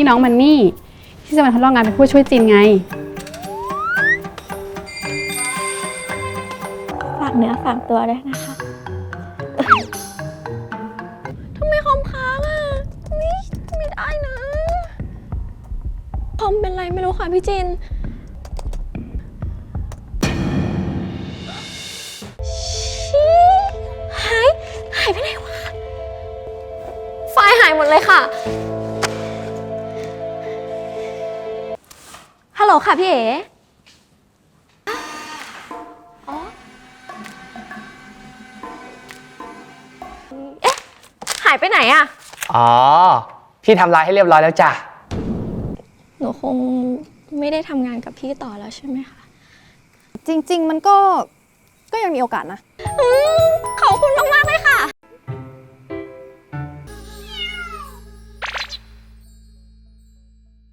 นี่น้องมันนี่ ที่จะมาทดลองงานเป็นผู้ช่วยจีนไง ฝากเนื้อฝากตัวด้วยนะคะทำไมคอมค้างอะนี่ไม่ได้นะคอมเป็นไรไม่รู้ค่ะพี่จินชีหาย หายไปไหนวะ ไฟล์หายหมดเลยค่ะ ลโหลค่ะพี่เอ๋อ๋อเอ๊ะ หายไปไหนอะอ๋อ พี่ทำลายให้เรียบร้อยแล้วจ้ะ หนูคงไม่ได้ทำงานกับพี่ต่อแล้วใช่ไหมคะ จริง ๆ มันก็ก็ยังมีโอกาสนะ อืมขอบคุณมาก